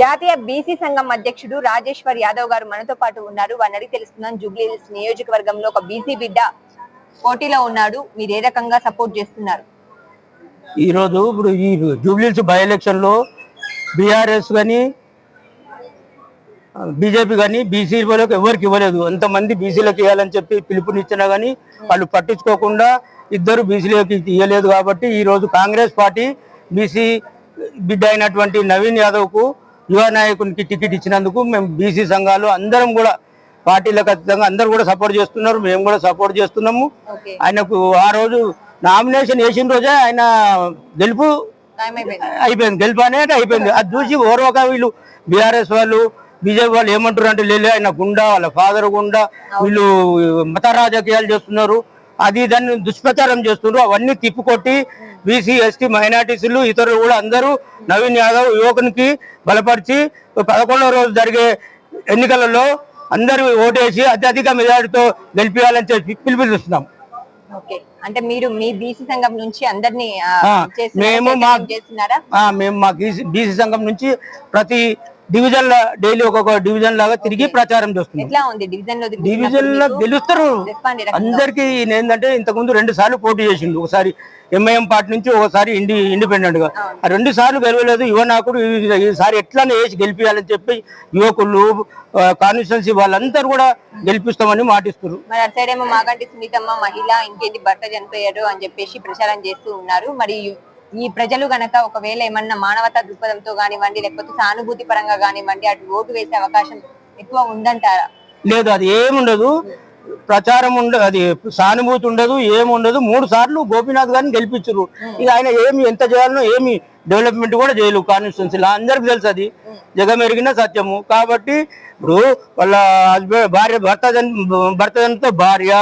జాతీయ బీసీ సంఘం అధ్యక్షుడు రాజేశ్వర్ యాదవ్ గారు మనతో పాటు ఉన్నారు. వారిని అడిగి తెలుస్తున్నాం జూబ్లీ హిల్స్ నియోజకవర్గంలో ఒక బీసీ బిడ్డ పోటీలో ఉన్నాడు. మీరు ఏ రకంగా సపోర్ట్ చేస్తున్నారు? ఈరోజు ఇప్పుడు ఈ జూబ్లీస్ బై ఎలక్షన్లో బీఆర్ఎస్ కానీ బీజేపీ కానీ బీసీ వాళ్ళకి ఎవరికి ఇవ్వలేదు. ఎంతమంది బీసీలకు ఇవ్వాలని చెప్పి పిలుపునిచ్చినా కానీ వాళ్ళు పట్టించుకోకుండా ఇద్దరు బీసీలకు ఇవ్వలేదు కాబట్టి ఈరోజు కాంగ్రెస్ పార్టీ బీసీ బిడ్డ అయినటువంటి నవీన్ యాదవ్కు యువ నాయకునికి టికెట్ ఇచ్చినందుకు మేము బీసీ సంఘాలు అందరం కూడా పార్టీలకు అతీతంగా అందరూ కూడా సపోర్ట్ చేస్తున్నారు మేము కూడా సపోర్ట్ చేస్తున్నాము. ఆయనకు ఆ రోజు నామినేషన్ వేసిన రోజే ఆయన గెలుపు అయిపోయింది. గెలుపు అనేది అయిపోయింది. అది చూసి ఓర్వక వీళ్ళు బీఆర్ఎస్ వాళ్ళు బీజేపీ వాళ్ళు ఏమంటారు అంటే లేదు ఆయన గుండా వాళ్ళ ఫాదర్ గుండా వీళ్ళు మత రాజకీయాలు చేస్తున్నారు. అది దాన్ని దుష్ప్రచారం చేస్తున్నారు. అవన్నీ తిప్పికొట్టి బీసీ ఎస్టీ మైనార్టీస్లు ఇతరులు కూడా అందరూ నవీన్ యాదవ్ యువకునికి బలపరిచి పదకొండవ రోజు జరిగే ఎన్నికలలో అందరూ ఓటేసి అత్యధిక మెజారిటీతో గెలిపించాలని చెప్పి పిలుపునిస్తున్నాం. ఓకే. అంటే మీరు మీ బీసీ సంఘం నుంచి అందరినీ? మేము మా- మేము మా బీసీ సంఘం నుంచి ప్రతి డివిజన్ డైలీ ఒక్కొక్క డివిజన్ లాగా తిరిగి ప్రచారం చేస్తున్నాం. ఎట్లా ఉంది? డివిజన్లో డివిజన్లో గెలుస్తారు. అందరికి ఏంటంటే ఇంతకుముందు రెండు సార్లు పోటీ చేసిండు. ఒకసారి ఎంఐఎం పార్టీ నుంచి ఒకసారి ఇండి ఇండిపెండెంట్గా ఆ రెండు సార్లు గెలవలేదు. యువ నాయకుడు ఈ- ఈసారి ఎట్లానే వేసి గెలిపించాలని చెప్పి యువకులు కాన్స్టిట్యున్సీ వాళ్ళందరూ కూడా గెలిపిస్తామని మాటిస్తున్నారు. మరి అటు సైడ్ ఏమో మాగంటి సునీతమ్మ మహిళ ఇంకేంటి భర్త చనిపోయారు అని చెప్పేసి ప్రచారం చేస్తూ ఉన్నారు. మరి ఈ ప్రజలు గనక ఒకవేళ ఏమన్నా మానవతా దృక్పథంతో కానివ్వండి లేకపోతే సానుభూతి పరంగా కానివ్వండి అటు ఓటు వేసే అవకాశం ఎక్కువ ఉందంటారా? లేదు అది ఏముండదు. ప్రచారం ఉండదు అది సానుభూతి ఉండదు ఏముండదు. మూడు సార్లు గోపీనాథ్ గారిని గెలిపించారు ఇక ఆయన ఏమి ఎంత చేయాలనో ఏమి డెవలప్మెంట్ కూడా చేయలేదు కాన్స్టిట్యున్సీలో. అందరికి తెలుసు అది. జగమెరిగిన సత్యము. కాబట్టి ఇప్పుడు వాళ్ళ హస్బెండ్ భార్య భర్త భర్త భార్య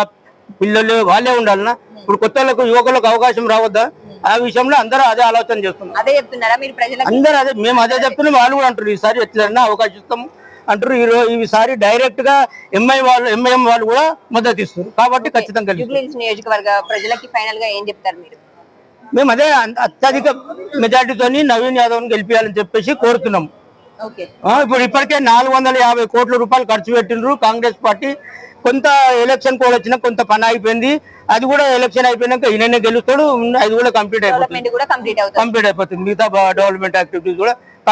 పిల్లలు వాళ్ళే ఉండాలనా? ఇప్పుడు కొత్త వాళ్ళకు, యువకులకు అవకాశం రావద్దా? ఆ విషయంలో అందరూ అదే ఆలోచన చేస్తున్నారు. అదే చెప్తున్నారా? మీరు ప్రజలకు అందరూ అదే మేము అదే చెప్తున్నాం వాళ్ళు కూడా అంటారు ఈసారి ఎట్లన్నా అవకాశం ఇస్తాము అంటారు ఈ రోజు ఈసారి డైరెక్ట్గా ఎంఐ వాళ్ళు ఎంఐఎం వాళ్ళు కూడా మద్దతు ఇస్తారు కాబట్టి ఖచ్చితంగా నియోజకవర్గ ప్రజలకి ఫైనల్గా ఏం చెప్తారు మీరు? మేము అదే అత్యధిక మెజార్టీతో నవీన్ యాదవ్ గెలిపించాలని చెప్పేసి కోరుతున్నాం. ఇప్పుడు ఇప్పటికే నాలుగు వందల యాభై కోట్ల రూపాయలు ఖర్చు పెట్టిండ్రు కాంగ్రెస్ పార్టీ. కొంత ఎలక్షన్ కోడ్ వచ్చినా కొంత పని అయిపోయింది. అది కూడా ఎలక్షన్ అయిపోయినాక ఈయననే గెలుస్తాడు. అది కూడా కంప్లీట్ అయిపోతుంది. కంప్లీట్ అయిపోతుంది. మిగతా డెవలప్మెంట్ యాక్టివిటీస్ కూడా